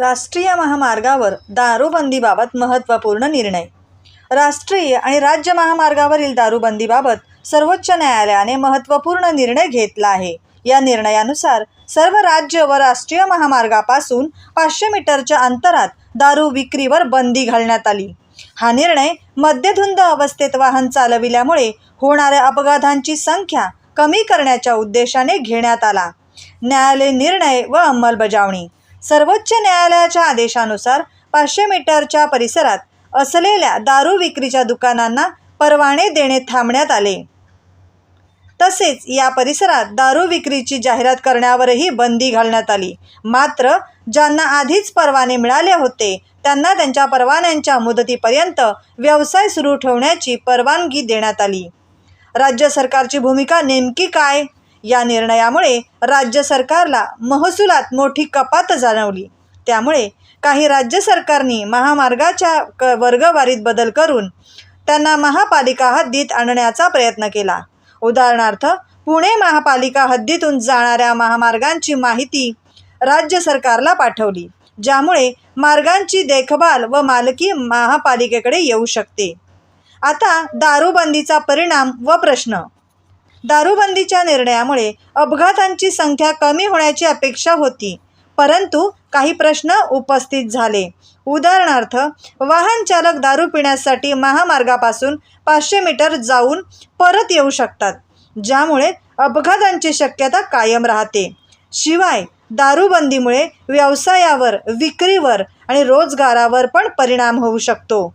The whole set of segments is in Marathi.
राष्ट्रीय महामार्गावर दारूबंदीबाबत महत्त्वपूर्ण निर्णय. राष्ट्रीय आणि राज्य महामार्गावरील दारूबंदीबाबत सर्वोच्च न्यायालयाने महत्त्वपूर्ण निर्णय घेतला आहे. या निर्णयानुसार सर्व राज्य व राष्ट्रीय महामार्गापासून पाचशे मीटरच्या अंतरात दारू विक्रीवर बंदी घालण्यात आली. हा निर्णय मद्यधुंद अवस्थेत वाहन चालविल्यामुळे होणाऱ्या अपघातांची संख्या कमी करण्याच्या उद्देशाने घेण्यात आला. न्यायालय निर्णय व अंमलबजावणी सर्वोच्च न्यायालयाच्या आदेशानुसार पाचशे मीटरच्या परिसरात असलेल्या दारू विक्रीच्या दुकानांना परवाने देणे थांबण्यात आले. तसेच या परिसरात दारू विक्रीची जाहिरात करण्यावरही बंदी घालण्यात आली. मात्र ज्यांना आधीच परवाने मिळाले होते त्यांना त्यांच्या परवान्यांच्या मुदतीपर्यंत व्यवसाय सुरू ठेवण्याची परवानगी देण्यात आली. राज्य सरकारची भूमिका नेमकी काय? या निर्णयामुळे राज्य सरकारला महसुलात मोठी कपात जाणवली. त्यामुळे काही राज्य सरकारनी महामार्गाच्या क वर्गवारीत बदल करून त्यांना महापालिका हद्दीत आणण्याचा प्रयत्न केला. उदाहरणार्थ पुणे महापालिका हद्दीतून जाणाऱ्या महामार्गांची माहिती राज्य सरकारला पाठवली ज्यामुळे मार्गांची देखभाल व मालकी महापालिकेकडे येऊ शकते. आता दारूबंदीचा परिणाम व प्रश्न. दारूबंदीच्या निर्णयामुळे अपघातांची संख्या कमी होण्याची अपेक्षा होती. परंतु काही प्रश्न उपस्थित झाले. उदाहरणार्थ वाहन चालक दारू पिण्यासाठी महामार्गापासून पाचशे मीटर जाऊन परत येऊ शकतात ज्यामुळे अपघातांची शक्यता कायम राहते. शिवाय दारूबंदीमुळे व्यवसायावर विक्रीवर आणि रोजगारावर पण परिणाम होऊ शकतो.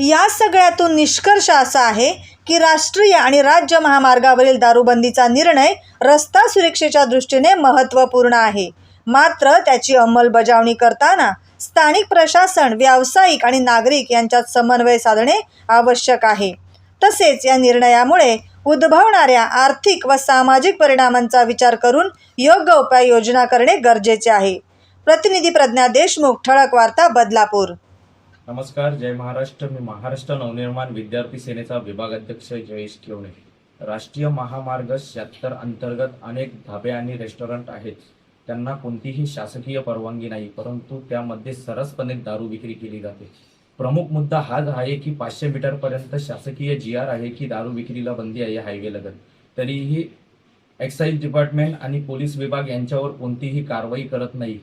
या सगळ्यातून निष्कर्ष असा आहे की राष्ट्रीय आणि राज्य महामार्गावरील दारूबंदीचा निर्णय रस्ता सुरक्षेच्या दृष्टीने महत्त्वपूर्ण आहे. मात्र त्याची अंमलबजावणी करताना स्थानिक प्रशासन व्यावसायिक आणि नागरिक यांच्यात समन्वय साधणे आवश्यक आहे. तसेच या निर्णयामुळे उद्भवणाऱ्या आर्थिक व सामाजिक परिणामांचा विचार करून योग्य उपाययोजना करणे गरजेचे आहे. प्रतिनिधी प्रज्ञा देशमुख ठळक वार्ता बदलापूर. नमस्कार जय महाराष्ट्र. मी महाराष्ट्र नवनिर्माण विद्यार्थी सेनेचा विभागाध्यक्ष जयेश केवणे. राष्ट्रीय महामार्ग शहात्तर अंतर्गत अनेक धाबे आणि रेस्टॉरंट आहेत. त्यांना कोणतीही शासकीय परवानगी नाही परंतु त्यामध्ये सरसपणे दारू विक्री केली जाते. प्रमुख मुद्दा हाच आहे की पाचशे मीटर पर्यंत शासकीय जी आर आहे की दारू विक्रीला बंदी आहे हायवे लगत. तरीही एक्साईज डिपार्टमेंट आणि पोलीस विभाग यांच्यावर कोणतीही कारवाई करत नाही.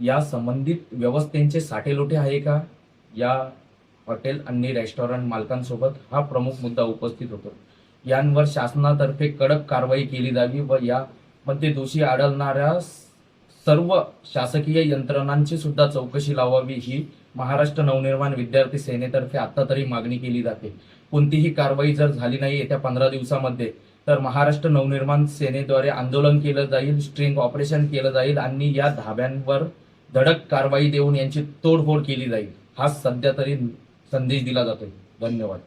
या संबंधित व्यवस्थेचे साठेलोटे आहे का? या हॉटेल आणि रेस्टॉरंट मालकांसोबत हा प्रमुख मुद्दा उपस्थित होतो. यांवर शासनातर्फे कडक कारवाई केली जावी व यामध्ये दोषी आढळणाऱ्या सर्व शासकीय यंत्रणांची सुद्धा चौकशी लावावी ही महाराष्ट्र नवनिर्माण विद्यार्थी सेनेतर्फे आता तरी मागणी केली जाते. कोणतीही कारवाई जर झाली नाही येत्या पंधरा दिवसामध्ये तर महाराष्ट्र नवनिर्माण सेनेद्वारे आंदोलन केलं जाईल स्ट्रिंग ऑपरेशन केलं जाईल आणि या धाब्यांवर धडक कारवाई देऊन यांची तोडफोड केली जाईल. हा सध्या तरी संदेश दिला जातोय. धन्यवाद.